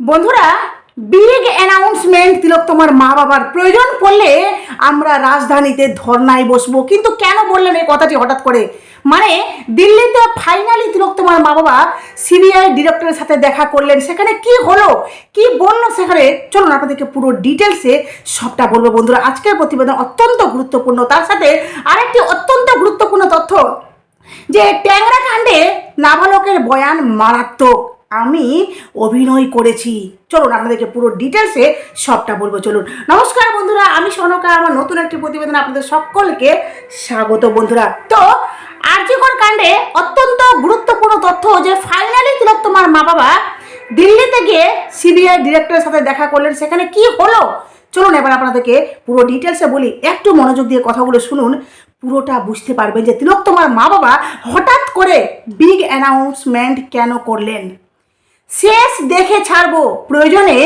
বন্ধুরা big announcement তিলক তোমার মা বাবার প্রয়োজন পড়লে আমরা রাজধানীতে ধর্নায় বসবো। কিন্তু কেন বললেন এই কথাটি হঠাৎ করে? মানে দিল্লিতে ফাইনালি তিলক তোমার মা বাবা সিবিআই ডিরেক্টরের সাথে দেখা করলেন। সেখানে কি হলো? কি বলল সেখানে? চলুন আপনাদেরকে পুরো ডিটেলসে সবটা বলব বন্ধুরা। আজকের প্রতিবেদন অত্যন্ত গুরুত্বপূর্ণ। তার সাথে আরেকটি অত্যন্ত গুরুত্বপূর্ণ তথ্য, যে ট্যাংরা কাণ্ডে নাবালকের বয়ান মারাত্মক। আমি অভিনয় করেছি। চলুন আপনাদেরকে পুরো ডিটেলসে সবটা বলব, চলুন। নমস্কার বন্ধুরা, আমি সনকা, আমার নতুন একটি প্রতিবেদন আপনাদের সকলকে স্বাগত বন্ধুরা। তো আর্যকর কাণ্ডে অত্যন্ত গুরুত্বপূর্ণ তথ্য যে ফাইনালি তিলক তোমার মা বাবা দিল্লিতে গিয়ে সিবিআই ডিরেক্টরের সাথে দেখা করলেন, সেখানে কি হলো? চলুন এবার আপনাদেরকে পুরো ডিটেলসে বলি। একটু মনোযোগ দিয়ে কথাগুলো শুনুন, পুরোটা বুঝতে পারবেন যে তিলক তোমার মা বাবা হঠাৎ করে বিগ অ্যানাউন্সমেন্ট কেন করলেন? শেষ দেখে ছাড়বো। প্রয়োজনে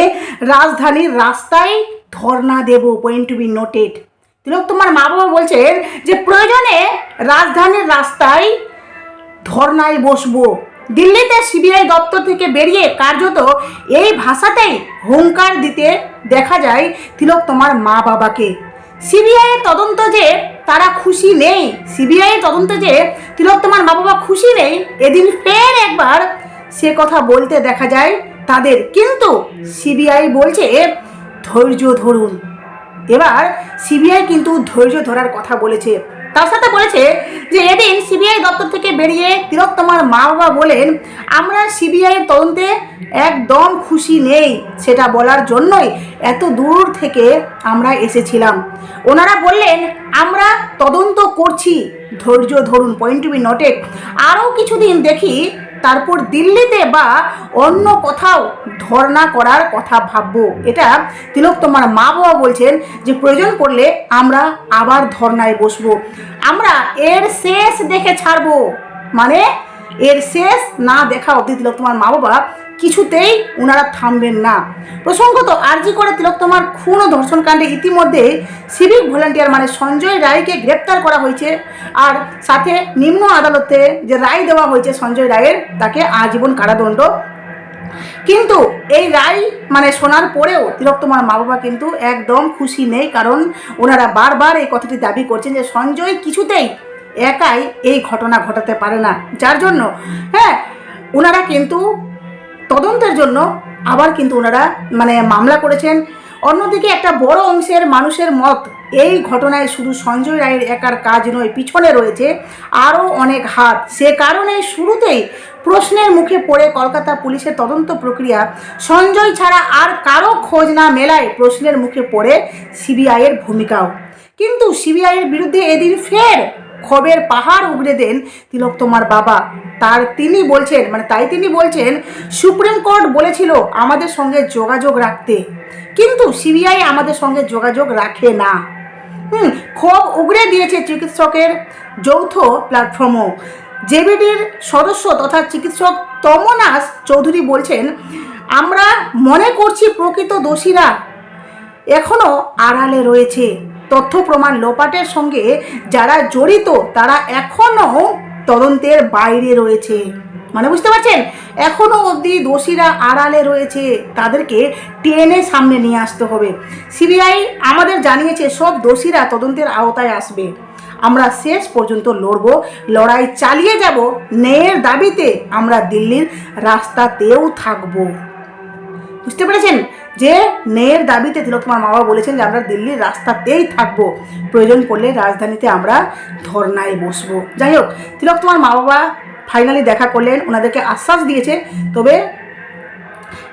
রাজধানীর রাস্তায় ধর্ণা দেব point to be noted Tilak, তোমার মা বাবা বলছেন যে, প্রয়োজনে রাজধানীর রাস্তায় ধর্নায় বসবো। দিল্লিতে সিবিআই দপ্তর থেকে বেরিয়ে কার্যত এই ভাষাতেই হুঙ্কার দিতে দেখা যায় তিলক, তোমার মা বাবাকে সিবিআই তদন্ত যে তারা খুশি নেই। সিবিআই তদন্ত যে তিলক, তোমার মা বাবা খুশি নেই, এদিন ফের একবার সে কথা বলতে দেখা যায় তাদের, কিন্তু সিবিআই বলছে, ধৈর্য ধরুন। এবার সিবিআই কিন্তু ধৈর্য ধরার কথা বলেছে। তার সাথে বলেছে যে, এদিন সিবিআই দপ্তর থেকে বেরিয়ে তিলক তোমার মা বাবা বলেন, আমরা সিবিআই এর তদন্তে একদম খুশি নেই। সেটা বলার জন্যই এত দূর থেকে আমরা এসেছিলাম। ওনারা বললেন, আমরা তদন্ত করছি। ধৈর্য ধরুন, পয়েন্ট টু বি নোটেড। আরও কিছুদিন দেখি তারপর দিল্লিতে বা অন্য কোথাও ধর্ণা করার কথা ভাবব। এটা তিলক তোমার মা বাবা বলছেন যে, প্রয়োজন পড়লে আমরা আবার ধর্নায় বসব। আমরা এর শেষ দেখে ছাড়বো। মানে এর শেষ না দেখা অবধি তিলক তোমার মা বাবা কিছুতেই ওনারা থামবেন না। প্রসঙ্গত আরজি করে তিলক তোমার খুন ও ধর্ষণ কাণ্ডে ইতিমধ্যে সিভিক ভলেন্টিয়ার মানে সঞ্জয় রায়কে গ্রেপ্তার করা হয়েছে আর সাথে নিম্ন আদালতে যে রায় দেওয়া হয়েছে সঞ্জয় রায়ের, তাকে আজীবন কারাদণ্ড। কিন্তু এই রায় মানে শোনার পরেও তিলক তোমার মা বাবা কিন্তু একদম খুশি নেই কারণ ওনারা বারবার এই কথাটি দাবি করছেন যে সঞ্জয় কিছুতেই একাই এই ঘটনা ঘটাতে পারে না। যার জন্য হ্যাঁ ওনারা কিন্তু তদন্তের জন্য আবার কিন্তু ওনারা মানে মামলা করেছেন। অন্যদিকে একটা বড় অংশের মানুষের মত, এই ঘটনায় শুধু সঞ্জয় রায়ের একার কাজ নয়, পিছনে রয়েছে আরও অনেক হাত। সে কারণে শুরুতেই প্রশ্নের মুখে পড়ে কলকাতা পুলিশের তদন্ত প্রক্রিয়া। সঞ্জয় ছাড়া আর কারও খোঁজ না মেলায় প্রশ্নের মুখে পড়ে সিবিআইয়ের ভূমিকাও। কিন্তু সিবিআইয়ের বিরুদ্ধে এদিন ফের ক্ষোভের পাহাড় উগড়ে দেন তিলক তোমার বাবা। তার তিনি বলছেন মানে তাই তিনি বলছেন, সুপ্রিম কোর্ট বলেছিল আমাদের সঙ্গে যোগাযোগ রাখতে। কিন্তু সিবিআই আমাদের সঙ্গে যোগাযোগ রাখে না। হুম, ক্ষোভ উগড়ে দিয়েছে চিকিৎসকের যৌথ প্ল্যাটফর্মও। জেবিডির সদস্য তথা চিকিৎসক তমনাস চৌধুরী বলছেন, আমরা মনে করছি প্রকৃত দোষীরা এখনও আড়ালে রয়েছে। তথ্য প্রমাণ লোপাটের সঙ্গে যারা জড়িত, তারা এখনও তদন্তের বাইরে রয়েছে। মানে বুঝতে পারছেন? এখনও অবধি দোষীরা আড়ালে রয়েছে। তাদেরকে টেনে সামনে নিয়ে আসতে হবে। সিবিআই আমাদের জানিয়েছে, সব দোষীরা তদন্তের আওতায় আসবে। আমরা শেষ পর্যন্ত লড়ব, লড়াই চালিয়ে যাব। ন্যায়ের দাবিতে আমরা দিল্লির রাস্তাতেও থাকব। বুঝতে পেরেছেন? যে ন্যায়ের দাবিতে তিলক কুমার মা বাবা বলেছেন যে, আমরা দিল্লির রাস্তাতেই থাকব। প্রয়োজন পড়লে রাজধানীতে আমরা ধর্নায় বসবো। যাই হোক তিলক তোমার মা বাবা ফাইনালি দেখা করলেন, ওনাদেরকে আশ্বাস দিয়েছে। তবে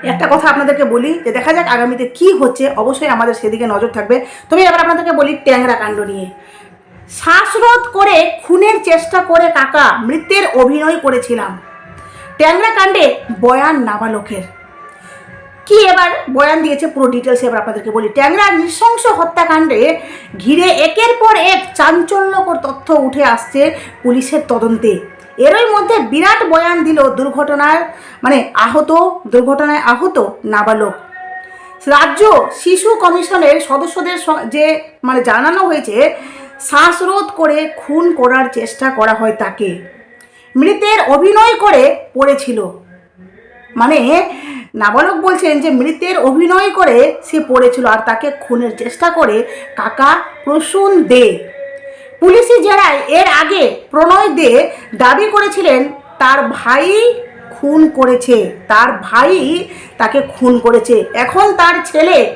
একটা কথা আপনাদেরকে বলি, যে দেখা যাক আগামীতে কি হচ্ছে। অবশ্যই আমাদের সেদিকে নজর থাকবে। তবে এবার আপনাদেরকে বলি ট্যাংরা কাণ্ড নিয়ে। শ্বাসরোধ করে, খুনের চেষ্টা করে কাকা মৃত্যের অভিনয় করেছিলাম। ট্যাংরা কাণ্ডে বয়ান নাবালকের। কি এবার? বয়ান দিয়েছে, পুরো ডিটেলস এবার আপনাদেরকে বলি। ট্যাংরা নৃশংস হত্যাকাণ্ডে ঘিরে একের পর এক চাঞ্চল্যকর তথ্য উঠে আসছে পুলিশের তদন্তে। এরই মধ্যে বিরাট বয়ান দিল দুর্ঘটনার মানে আহত, দুর্ঘটনায় আহত নাবালক। রাজ্য শিশু কমিশনের সদস্যদের যে মানে জানানো হয়েছে, শ্বাসরোধ করে খুন করার চেষ্টা করা হয় তাকে। মৃতের অভিনয় করে পড়েছিল। মানে নাবালক বলছেন যে মৃতের অভিনয় করে সে পড়েছিল আর তাকে খুনের চেষ্টা করে কাকা প্রসূন দে। পুলিশি জেরায় এর আগে প্রণয় দে দাবি করেছিলেন, তার ভাই খুন করেছে, তার ভাই তাকে খুন করেছে। এখন তার ছেলে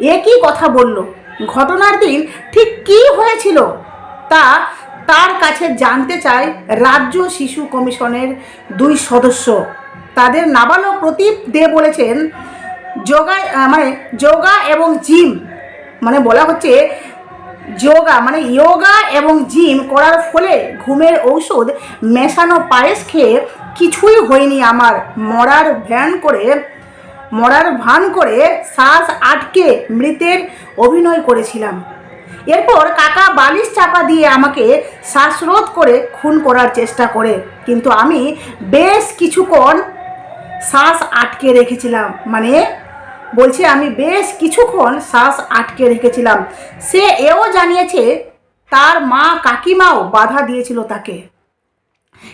একই কথা বলল? ঘটনার দিন ঠিক কী হয়েছিল তা তার কাছে জানতে চায় রাজ্য শিশু কমিশনের দুই সদস্য। তাদের নাবালক প্রদীপ দে বলেছেন, যোগা মানে যোগা এবং জিম মানে বলা হচ্ছে যোগা মানে যোগা এবং জিম করার ফলে ঘুমের ঔষধ মেশানো পায়েস খেয়ে কিছুই হয়নি আমার। মরার ভ্যান করে, মরার ভান করে শ্বাস আটকে মৃতের অভিনয় করেছিলাম। এরপর কাকা বালিশ চাপা দিয়ে আমাকে শ্বাসরোধ করে খুন করার চেষ্টা করে। কিন্তু আমি বেশ কিছুক্ষণ শ্বাস আটকে রেখেছিলাম। মানে বলছে, আমি বেশ কিছুক্ষণ শ্বাস আটকে রেখেছিলাম। সে এও জানিয়েছে, তার মা কাকিমাও বাধা দিয়েছিল তাকে।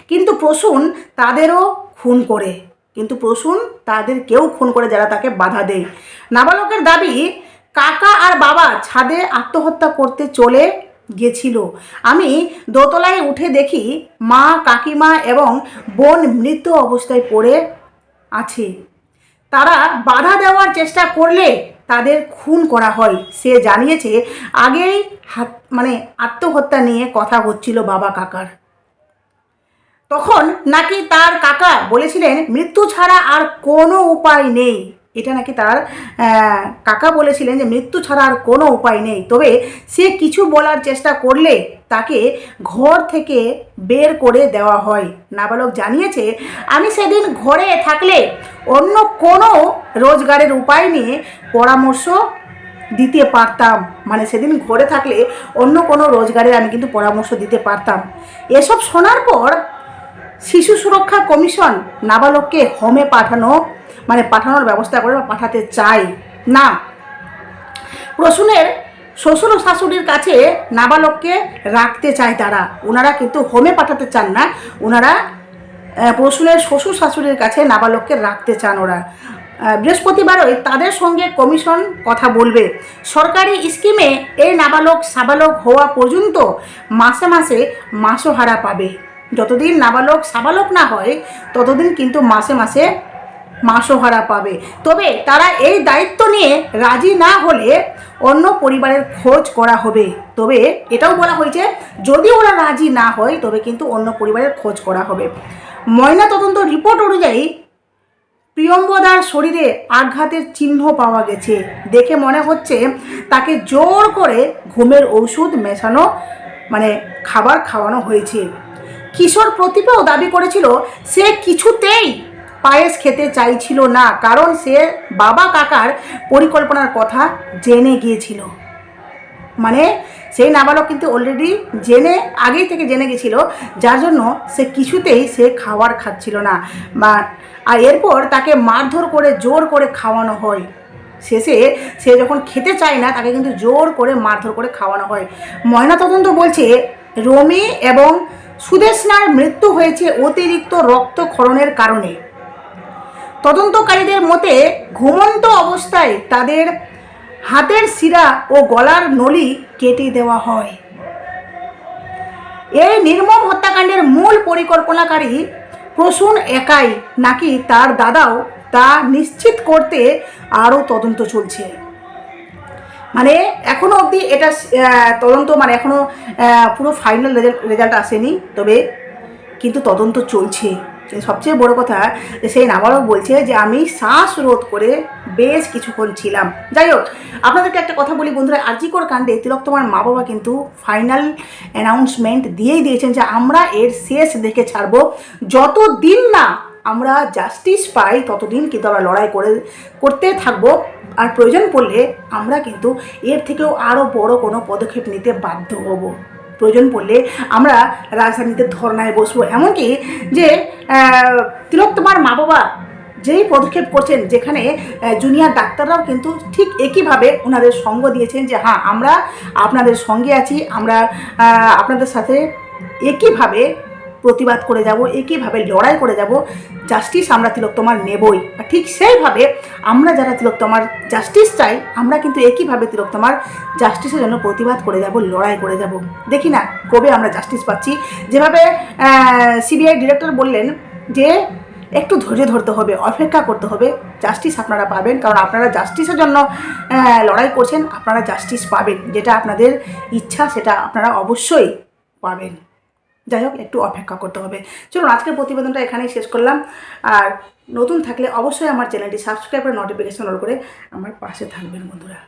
কিন্তু প্রসূন তাদেরও খুন করে। কিন্তু প্রসূন তাদের কেউ খুন করে যারা তাকে বাধা দেয়। নাবালকের দাবি, কাকা আর বাবা ছাদে আত্মহত্যা করতে চলে গেছিল। আমি দোতলায় উঠে দেখি মা, কাকিমা এবং বোন মৃত অবস্থায় পড়ে আছে। তারা বাধা দেওয়ার চেষ্টা করলে তাদের খুন করা হয়। সে জানিয়েছে, আগেই হাত মানে আত্মহত্যা নিয়ে কথা হচ্ছিল বাবা কাকার। তখন নাকি তার কাকা বলেছিলেন, মৃত্যু ছাড়া আর কোনো উপায় নেই। এটা নাকি তার কাকা বলেছিলেন যে মৃত্যু ছাড়া আর কোনো উপায় নেই। তবে সে কিছু বলার চেষ্টা করলে তাকে ঘর থেকে বের করে দেওয়া হয়। নাবালক জানিয়েছে, আমি সেদিন ঘরে থাকলে অন্য কোনো রোজগারের উপায় নিয়ে পরামর্শ দিতে পারতাম। মানে সেদিন ঘরে থাকলে অন্য কোনো রোজগারের আমি কিন্তু পরামর্শ দিতে পারতাম। এসব শোনার পর শিশু সুরক্ষা কমিশন নাবালককে হোমে পাঠানো মানে পাঠানোর ব্যবস্থা করে বা পাঠাতে চায় না। প্রসূনের শ্বশুর ও শাশুড়ির কাছে নাবালককে রাখতে চায় তারা। ওনারা কিন্তু হোমে পাঠাতে চান না। ওনারা প্রসূনের শ্বশুর শাশুড়ির কাছে নাবালককে রাখতে চান ওরা। বৃহস্পতিবারই তাদের সঙ্গে কমিশন কথা বলবে। সরকারি স্কিমে এই নাবালক, সাবালক হওয়া পর্যন্ত মাসে মাসে মাসোহারা পাবে। যতদিন নাবালক, সাবালক না হয়, ততদিন কিন্তু মাসে মাসে মাসোহারা পাবে। তবে তারা এই দায়িত্ব নিয়ে রাজি না হলে অন্য পরিবারের খোঁজ করা হবে। তবে এটাও বলা হয়েছে, যদি ওরা রাজি না হয়, তবে কিন্তু অন্য পরিবারের খোঁজ করা হবে। ময়না তদন্ত রিপোর্ট অনুযায়ী প্রিয়ম্বদার শরীরে আঘাতের চিহ্ন পাওয়া গেছে। দেখে মনে হচ্ছে তাকে জোর করে ঘুমের ঔষধ মেশানো মানে খাবার খাওয়ানো হয়েছে। কিশোর প্রতিভাও দাবি করেছিল, সে কিছুতেই পায়েস খেতে চাইছিল না, কারণ সে বাবা কাকার পরিকল্পনার কথা জেনে গিয়েছিল। মানে সেই নাবালক কিন্তু অলরেডি জেনে, আগেই থেকে জেনে গেছিল যার জন্য সে কিছুতেই সে খাবার খাচ্ছিল না। বা, আর এরপর তাকে মারধর করে, জোর করে খাওয়ানো হয়। শেষে সে যখন খেতে চায় না, তাকে কিন্তু জোর করে মারধর করে খাওয়ানো হয়। ময়নাতদন্ত বলছে, রমি এবং সুদেশনার মৃত্যু হয়েছে অতিরিক্ত রক্তক্ষরণের কারণে। তদন্তকারীদের মতে ঘুমন্ত অবস্থায় তাদের হাতের শিরা ও গলার নলি কেটে দেওয়া হয়। এই নির্মম হত্যাকাণ্ডের মূল পরিকল্পনাকারী প্রসূন একাই নাকি তার দাদাও তা নিশ্চিত করতে আরও তদন্ত চলছে। মানে এখনও অবধি এটা তদন্ত মানে এখনও আহ, পুরো ফাইনাল রেজাল্ট রেজাল্ট আসেনি তবে কিন্তু তদন্ত চলছে। সবচেয়ে বড় কথা, যে সেই নাবালক বলছে যে, আমি শ্বাস রোধ করে বেশ কিছুক্ষণ ছিলাম। যাই হোক, আপনাদেরকে একটা কথা বলি বন্ধুরা, আর্জিকর কাণ্ডে তিলক তোমার মা বাবা কিন্তু ফাইনাল অ্যানাউন্সমেন্ট দিয়েই দিয়েছেন যে, আমরা এর শেষ দেখে ছাড়বো। যতদিন না আমরা জাস্টিস পাই, ততদিন কিন্তু আমরা লড়াই করে, করতে থাকব। আর প্রয়োজন পড়লে আমরা কিন্তু এর থেকেও আরও বড় কোনো পদক্ষেপ নিতে বাধ্য হব। প্রয়োজন পড়লে আমরা রাজধানীতে ধর্নায় বসবো। এমনকি যে আহ, তিলক তোমার মা বাবা যেই পদক্ষেপ করছেন যেখানে জুনিয়র ডাক্তাররাও কিন্তু ঠিক একইভাবে ওনাদের সঙ্গ দিয়েছেন যে হ্যাঁ আমরা আপনাদের সঙ্গে আছি আমরা আপনাদের সাথে একইভাবে প্রতিবাদ করে যাব একইভাবে লড়াই করে যাব জাস্টিস আমরা তিলক তোমার নেবই। ঠিক সেইভাবে আমরা যারা তিলক তোমার জাস্টিস চাই, আমরা কিন্তু একইভাবে তিলক তোমার জাস্টিসের জন্য প্রতিবাদ করে যাব, লড়াই করে যাব। দেখি না, কবে আমরা জাস্টিস পাচ্ছি? যেভাবে সিবিআই ডিরেক্টর বললেন যে একটু ধৈর্য ধরতে হবে, অপেক্ষা করতে হবে জাস্টিস আপনারা পাবেন। কারণ আপনারা জাস্টিসের জন্য লড়াই করছেন, আপনারা জাস্টিস পাবেন। যেটা আপনাদের ইচ্ছা, সেটা আপনারা অবশ্যই পাবেন। যাই হোক, একটু অপেক্ষা করতে হবে। চলুন, আজকের প্রতিবেদনটা এখানেই শেষ করলাম। আর নতুন থাকলে অবশ্যই আমার চ্যানেলটি সাবস্ক্রাইব করে নোটিফিকেশন অল করে আমার পাশে থাকবেন বন্ধুরা।